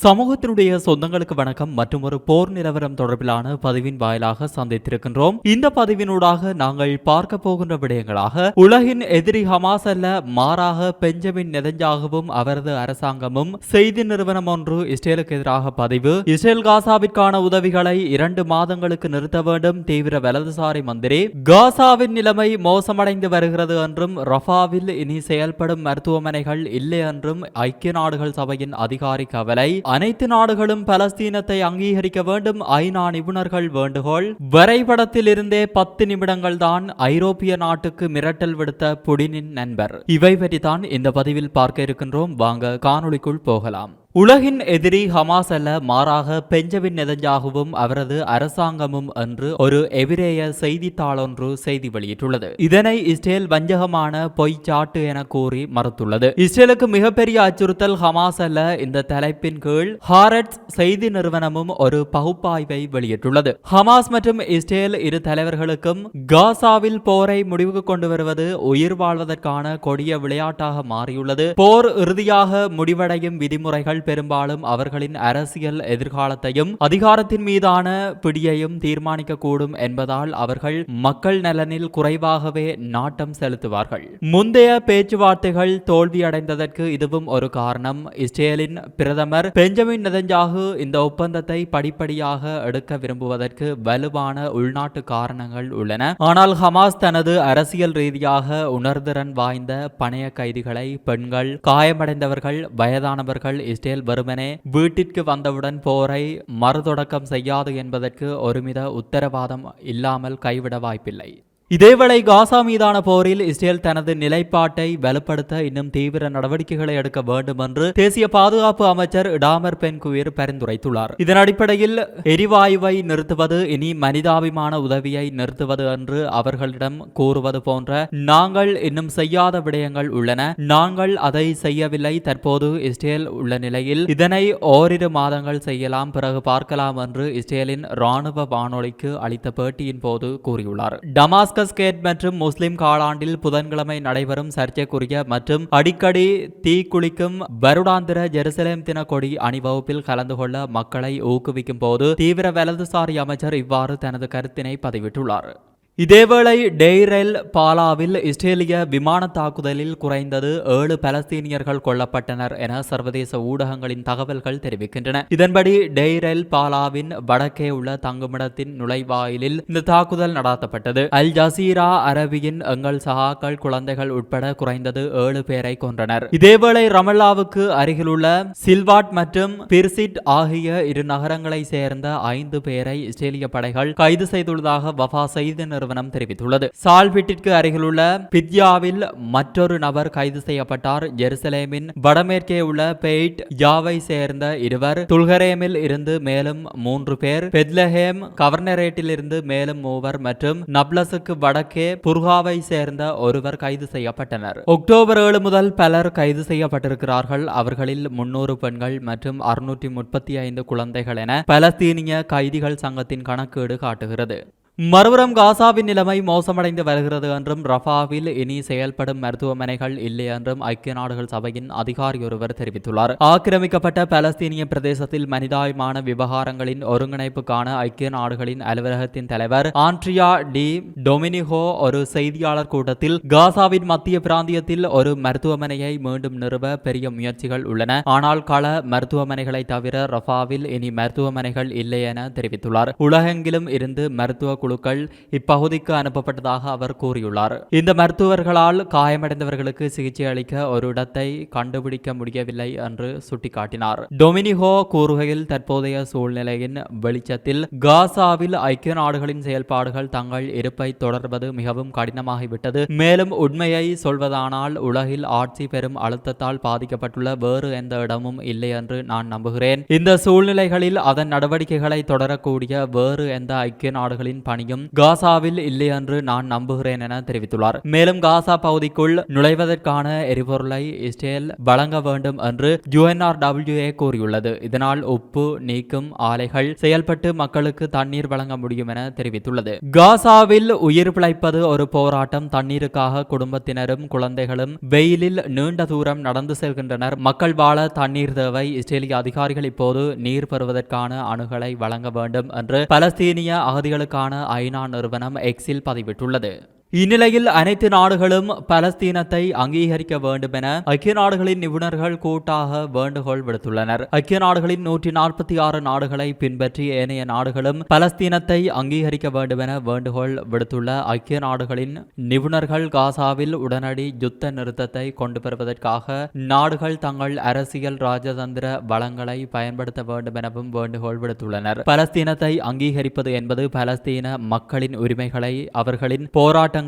சமூகத்தினுடைய சொந்தங்களுக்கு வணக்கம் மற்றும் ஒரு போர் நிலவரம் தொடர்பிலான பதிவின் வாயிலாக சந்தித்திருக்கின்றோம். இந்த பதிவினூடாக நாங்கள் பார்க்க போகின்ற விடயங்களாக உலகின் எதிரி ஹமாஸ் அல்ல மாறாக பெஞ்சமின் நெதஞ்சாகவும் அவரது அரசாங்கமும் செய்தி நிறுவனம் ஒன்று இஸ்ரேலுக்கு எதிராக பதிவு. இஸ்ரேல் காசாவிற்கான உதவிகளை இரண்டு மாதங்களுக்கு நிறுத்த வேண்டும் தீவிர வலதுசாரி மந்திரி. காசாவின் நிலைமை மோசமடைந்து வருகிறது என்றும் ரஃபாவில் இனி செயல்படும் மருத்துவமனைகள் இல்லை என்றும் ஐக்கிய நாடுகள் சபையின் அதிகாரி கவலை. அனைத்து நாடுகளும் பலஸ்தீனத்தை அங்கீகரிக்க வேண்டும். ஐநா நிபுணர்கள் வேண்டுகோள். வரைபடத்தில் இருந்தே பத்து நிமிடங்கள் தான் ஐரோப்பிய நாட்டுக்கு மிரட்டல் விடுத்த புடினின் நண்பர். இவை பற்றி தான் இந்த பதிவில் பார்க்க இருக்கின்றோம். வாங்க காணொளிக்குள் போகலாம். உலகின் எதிரி ஹமாஸ் அல்ல மாறாக பெஞ்சமின் நெதஞ்சாகவும் அவரது அரசாங்கமும் என்று ஒரு எவிரேய செய்தித்தாளொன்று செய்தி வெளியிட்டுள்ளது. இதனை இஸ்ரேல் வஞ்சகமான பொய் சாட்டு என கூறி மறுத்துள்ளது. இஸ்ரேலுக்கு மிகப்பெரிய அச்சுறுத்தல் ஹமாஸ் அல்ல இந்த தலைப்பின் கீழ் ஹாரட்ஸ் செய்தி நிறுவனமும் ஒரு பகுப்பாய்வை வெளியிட்டுள்ளது. ஹமாஸ் மற்றும் இஸ்ரேல் இரு தலைவர்களுக்கும் காசாவில் போரை முடிவுக்கு கொண்டு வருவது உயிர் வாழ்வதற்கான கொடிய விளையாட்டாக மாறியுள்ளது. போர் இறுதியாக முடிவடையும் விதிமுறைகள் பெரும்பாலும் அவர்களின் அரசியல் எதிர்காலத்தையும் அதிகாரத்தின் மீதான பிடியையும் தீர்மானிக்கக்கூடும் என்பதால் அவர்கள் மக்கள் நலனில் குறைவாகவே நாட்டம் செலுத்துவார்கள். முந்தைய பேச்சுவார்த்தைகள் தோல்வியடைந்ததற்கு இதுவும் ஒரு காரணம். இஸ்ரேலின் பிரதமர் பெஞ்சமின் நெதஞ்சாகு இந்த ஒப்பந்தத்தை படிப்படியாக எடுக்க விரும்புவதற்கு வலுவான உள்நாட்டு காரணங்கள் உள்ளன. ஆனால் ஹமாஸ் தனது அரசியல் ரீதியாக உணர்திறன் வாய்ந்த பணைய கைதிகளை பெண்கள் காயமடைந்தவர்கள் வயதானவர்கள் இஸ்ரேல் வெறுமனே வீட்டிற்கு வந்தவுடன் போரை மறுதொடக்கம் செய்யாது என்பதற்கு ஒருமித உத்தரவாதம் இல்லாமல் கைவிட வாய்ப்பில்லை. இதேவேளை காசா மீதான போரில் இஸ்ரேல் தனது நிலைப்பாட்டை வலுப்படுத்த இன்னும் தீவிர நடவடிக்கைகளை எடுக்க வேண்டும் என்று தேசிய பாதுகாப்பு அமைச்சர் டாமர் பென்குயிர் பரிந்துரைத்துள்ளார். இதன் அடிப்படையில் எரிவாயுவை நிறுத்துவது இனி மனிதாபிமான உதவியை நிறுத்துவது என்று அவர்களிடம் கூறுவது போன்ற நாங்கள் இன்னும் செய்யாத விடயங்கள் உள்ளன. நாங்கள் அதை செய்யவில்லை. தற்போது இஸ்ரேல் உள்ள நிலையில் இதனை ஓரிரு மாதங்கள் செய்யலாம் பிறகு பார்க்கலாம் என்று இஸ்ரேலின் ராணுவ வானொலிக்கு அளித்த பேட்டியின் போது கூறியுள்ளார். டமாஸ்க கேட் மற்றும் முஸ்லிம் காலாண்டில் புதன்கிழமை நடைபெறும் சர்ச்சைக்குரிய மற்றும் அடிக்கடி தீக்குளிக்கும் வருடாந்திர ஜெருசலேம் தின கொடி அணிவகுப்பில் கலந்து கொள்ள மக்களை ஊக்குவிக்கும் போது தீவிர வலதுசாரி அமைச்சர் இவ்வாறு தனது கருத்தினை பதிவிட்டுள்ளார். இதேவேளை டெய்ரெல் பாலாவில் இஸ்ரேலிய விமான தாக்குதலில் குறைந்தது ஏழு பலஸ்தீனியர்கள் கொல்லப்பட்டனர் என சர்வதேச ஊடகங்களின் தகவல்கள் தெரிவிக்கின்றன. இதன்படி டெய்ரெல் பாலாவின் வடக்கே உள்ள தங்குமிடத்தின் நுழைவாயிலில் இந்த தாக்குதல் நடாத்தப்பட்டது. அல் ஜசீரா அரபியின் எங்கள் சகாக்கள் குழந்தைகள் உட்பட குறைந்தது ஏழு பேரை கொன்றனர். இதேவேளை ரமல்லாவுக்கு அருகிலுள்ள சில்வாட் மற்றும் பிர்சிட் ஆகிய இரு நகரங்களை சேர்ந்த ஐந்து பேரை இஸ்ரேலிய படைகள் கைது செய்துள்ளதாக வஃபா செய்தி நிறுவனம் தெரிவித்துள்ளது. சால்பிட்டிற்கு அருகிலுள்ள பித்யாவில் மற்றொரு நபர் கைது செய்யப்பட்டார். ஜெருசலேமின் வடமேற்கே உள்ள பெய்ட் யாவை சேர்ந்த இருவர் துல்கரேமில் இருந்து மேலும் மூன்று பேர் பெத்லஹேம் கவர்னரேட்டில் இருந்து மேலும் மூவர் மற்றும் நப்லஸுக்கு வடக்கே புர்காவை சேர்ந்த ஒருவர் கைது செய்யப்பட்டனர். அக்டோபர் ஏழு முதல் பலர் கைது செய்யப்பட்டிருக்கிறார்கள். அவர்களில் முன்னூறு பெண்கள் மற்றும் அறுநூற்றி முப்பத்தி ஐந்து குழந்தைகள் என பலஸ்தீனிய கைதிகள் சங்கத்தின் கணக்கீடு காட்டுகிறது. மறுபுறம் காசாவின் நிலைமை மோசமடைந்து வருகிறது என்றும் ரஃபாவில் இனி செயல்படும் மருத்துவமனைகள் இல்லை என்றும் ஐக்கிய நாடுகள் சபையின் அதிகாரி ஒருவர் தெரிவித்துள்ளார். ஆக்கிரமிக்கப்பட்ட பலஸ்தீனிய பிரதேசத்தில் மனிதாயமான விவகாரங்களின் ஒருங்கிணைப்புக்கான ஐக்கிய நாடுகளின் அலுவலகத்தின் தலைவர் ஆண்ட்ரியா டி டொமினிகோ ஒரு செய்தியாளர் கூட்டத்தில் காசாவின் மத்திய பிராந்தியத்தில் ஒரு மருத்துவமனையை மீண்டும் நிறுவ பெரிய முயற்சிகள் உள்ளன. ஆனால் கள மருத்துவமனைகளை தவிர ரஃபாவில் இனி மருத்துவமனைகள் இல்லை என தெரிவித்துள்ளார். உலகெங்கிலும் இருந்து மருத்துவ குழுக்கள் இப்பகுதிக்கு அனுப்பப்பட்டதாக அவர் கூறியுள்ளார். இந்த மருத்துவர்களால் காயமடைந்தவர்களுக்கு சிகிச்சை அளிக்க ஒரு இடத்தை கண்டுபிடிக்க முடியவில்லை என்று சுட்டிக்காட்டினார். டொமினிகோ கூறுகையில் தற்போதைய சூழ்நிலையின் வெளிச்சத்தில் காசாவில் ஐக்கிய நாடுகளின் செயல்பாடுகள் தங்கள் இருப்பை தொடர்வது மிகவும் கடினமாகிவிட்டது. மேலும் உண்மையை சொல்வதானால் உலகில் ஆட்சி பெறும் அழுத்தத்தால் பாதிக்கப்பட்டுள்ள வேறு எந்த இடமும் இல்லை என்று நான் நம்புகிறேன். இந்த சூழ்நிலைகளில் அதன் நடவடிக்கைகளை தொடரக்கூடிய வேறு எந்த ஐக்கிய நாடுகளின் பணியும் காசாவில் இல்லை என்று நான் நம்புகிறேன் என தெரிவித்துள்ளார். மேலும் காசா பகுதிக்குள் நுழைவதற்கான எரிபொருளை இஸ்ரேல் வழங்க வேண்டும் என்று யுஎன்ஆர்டபிள்யூஏ கூறியுள்ளது. இதனால் உப்பு நீக்கும் ஆலைகள் செயல்பட்டு மக்களுக்கு தண்ணீர் வழங்க முடியும் என தெரிவித்துள்ளது. காசாவில் உயிர் பிழைப்பது ஒரு போராட்டம். தண்ணீருக்காக குடும்பத்தினரும் குழந்தைகளும் வெயிலில் நீண்ட தூரம் நடந்து செல்கின்றனர். மக்கள் வாழ தண்ணீர் தேவை. இஸ்ரேலிய அதிகாரிகள் இப்போது நீர் பெறுவதற்கான அணுகலை வழங்க வேண்டும் என்று பலஸ்தீனிய அகதிகளுக்கான ஐநா நிறுவனம் எக்ஸில் பதிவிட்டுள்ளது. இந்நிலையில் அனைத்து நாடுகளும் பலஸ்தீனத்தை அங்கீகரிக்க வேண்டும் என ஐக்கிய நாடுகளின் நிபுணர்கள் கூட்டாக வேண்டுகோள் விடுத்துள்ளனர். ஐக்கிய நாடுகளின் நூற்றி நாற்பத்தி ஆறு நாடுகளை பின்பற்றி ஏனைய நாடுகளும் பலஸ்தீனத்தை அங்கீகரிக்க வேண்டும் என வேண்டுகோள் விடுத்துள்ள ஐக்கிய நாடுகளின் நிபுணர்கள் காசாவில் உடனடி யுத்த நிறுத்தத்தை கொண்டு வருவதற்காக நாடுகள் தங்கள் அரசியல் ராஜதந்திர வளங்களை பயன்படுத்த வேண்டும் எனவும் வேண்டுகோள் விடுத்துள்ளனர். பலஸ்தீனத்தை அங்கீகரிப்பது என்பது பலஸ்தீன மக்களின் உரிமைகளை அவர்களின் போராட்டங்களை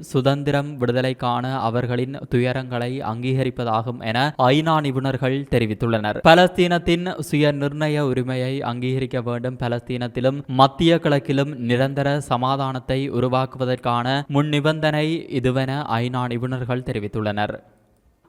சுதந்திரம் விடுதலைக்கான அவர்களின் துயரங்களை அங்கீகரிப்பதாகும் என ஐநா நிபுணர்கள் தெரிவித்துள்ளனர். பலஸ்தீனத்தின் சுய நிர்ணய உரிமையை அங்கீகரிக்க வேண்டும். பலஸ்தீனத்திலும் மத்திய கிழக்கிலும் நிரந்தர சமாதானத்தை உருவாக்குவதற்கான முன் நிபந்தனை இதுவென ஐநா நிபுணர்கள் தெரிவித்துள்ளனர்.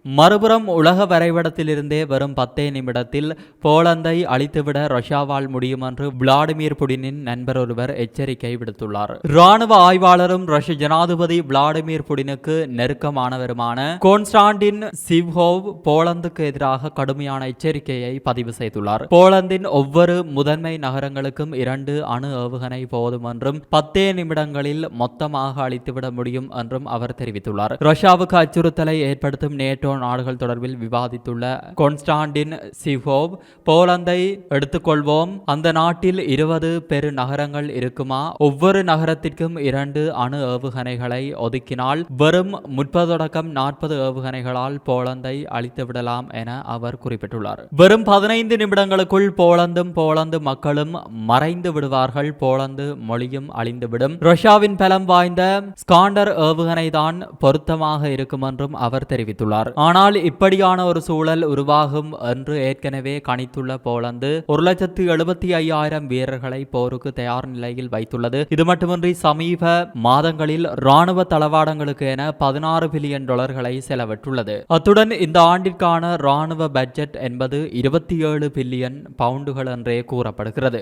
மறுபுறம் உலக வரைபடத்திலிருந்தே வரும் பத்தே நிமிடத்தில் போலந்தை அழித்துவிட ரஷ்யாவால் முடியும் என்று விளாடிமிர் புடினின் நண்பர் ஒருவர் எச்சரிக்கை விடுத்துள்ளார். ராணுவ ஆய்வாளரும் ரஷ்ய ஜனாதிபதி விளாடிமிர் புடினுக்கு நெருக்கமானவருமான கோன்ஸ்டாண்டின் சிவ்ஹோவ் போலந்துக்கு எதிராக கடுமையான எச்சரிக்கையை பதிவு செய்துள்ளார். போலந்தின் ஒவ்வொரு முதன்மை நகரங்களுக்கும் இரண்டு அணு ஏவுகணை போதும் என்றும் பத்தே நிமிடங்களில் மொத்தமாக அழித்துவிட முடியும் என்றும் அவர் தெரிவித்துள்ளார். ரஷ்யாவுக்கு அச்சுறுத்தலை ஏற்படுத்தும் நேட்டோ நாடுகள் தொடர்பில் விவாதித்துள்ள கொன்ஸ்டாண்டின் சிஹோவ் போலந்தை எடுத்துக்கொள்வோம். அந்த நாட்டில் இருபது பெரு நகரங்கள் இருக்குமா? ஒவ்வொரு நகரத்திற்கும் இரண்டு அணு ஏவுகணைகளை ஒதுக்கினால் வெறும் முப்பது தொடக்கம் நாற்பது ஏவுகணைகளால் போலந்தை அழித்துவிடலாம் என அவர் குறிப்பிட்டுள்ளார். வெறும் பதினைந்து நிமிடங்களுக்குள் போலந்தும் போலந்து மக்களும் மறைந்து விடுவார்கள். போலந்து மொழியும் அழிந்துவிடும். ரஷ்யாவின் பலம் வாய்ந்த ஸ்காண்டர் ஏவுகணை தான் பொருத்தமாக இருக்கும் என்றும் அவர் தெரிவித்துள்ளார். ஆனால் இப்படியான ஒரு சூழல் உருவாகும் என்று ஏற்கனவே கணித்துள்ள போலந்து ஒரு லட்சத்து எழுபத்தி ஐயாயிரம் வீரர்களை போருக்கு தயார் நிலையில் வைத்துள்ளது. இது மட்டுமின்றி சமீப மாதங்களில் ராணுவ தளவாடங்களுக்கு என பதினாறு பில்லியன் டாலர்களை செலவிட்டுள்ளது. அத்துடன் இந்த ஆண்டிற்கான ராணுவ பட்ஜெட் என்பது இருபத்தி ஏழு பில்லியன் பவுண்டுகள் என்றே கூறப்படுகிறது.